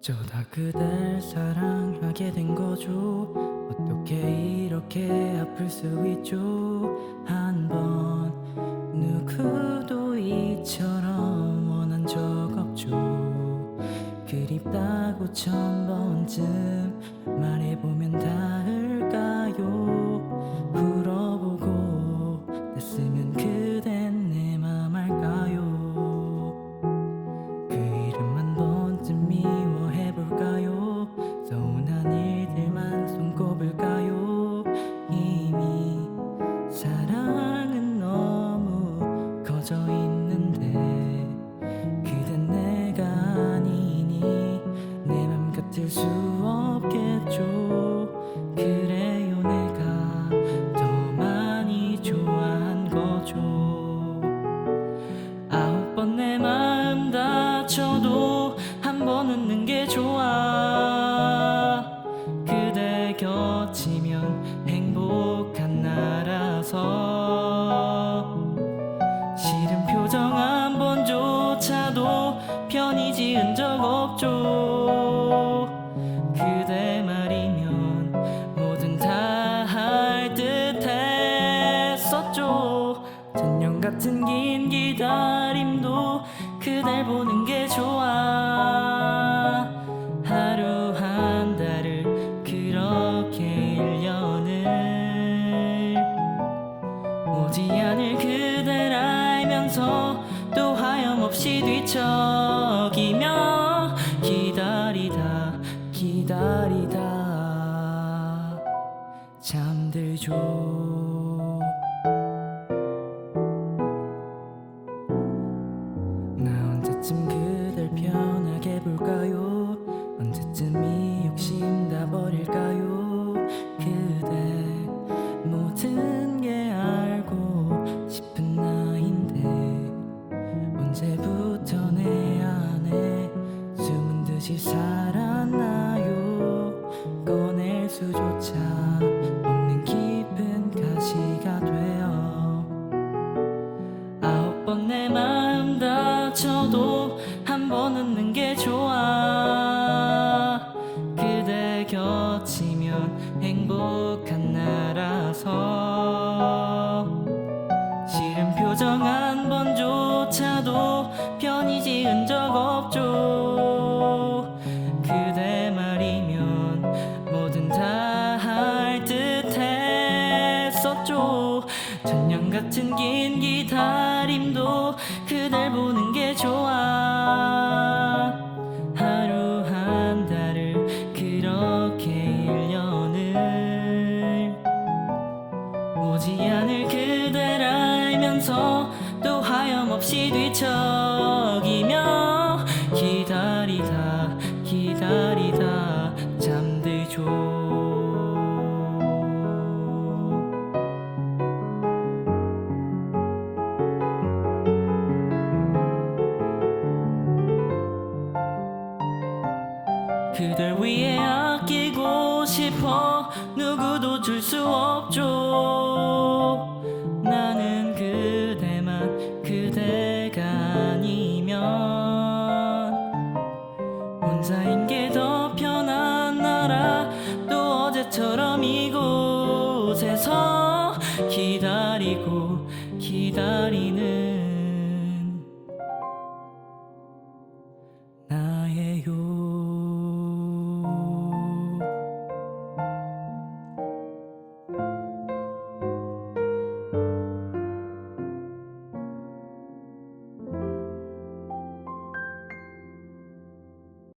어쩌다 그댈 사랑하게 된 거죠? 어떻게 이렇게 아플 수 있죠? 한 번. 누구도 이처럼 원한 적 없죠. 그립다고 천 번쯤 Jesus. 긴 기다림도 그댈 보는 게 좋아. 하루 한 달을 그렇게 1년을 오지 않을 그댈 알면서 또 하염없이 뒤척이며 기다리다 기다리다. 잠들죠 편하게 볼까요? 언제쯤 이 욕심 다 버릴까요? 그대 모든 게 알고 싶은 나인데 언제부터 내 안에 숨은 듯이 살았나요? 꺼낼 수조차 없는 깊은 가시가 되어 아홉 번 내 마음 다쳐도 웃는 게 좋아. 그대 곁이면 행복한 나라서. 싫은 표정 한 번조차도 편히 지은 적 없죠 듯했었죠 천년 같은 긴 기다림도 그댈 보는 게 좋아. 하루 한 달을 그렇게 1년을 오지 않을 그댈 알면서 또 하염없이 뒤척이며 기다리다 기다리다 싶어 누구도 줄 수 없죠. 나는 그대만 그대가 아니면 혼자인 게 더 편한 나라 또 어제처럼 이곳에서 기다리고 기다리는 나예요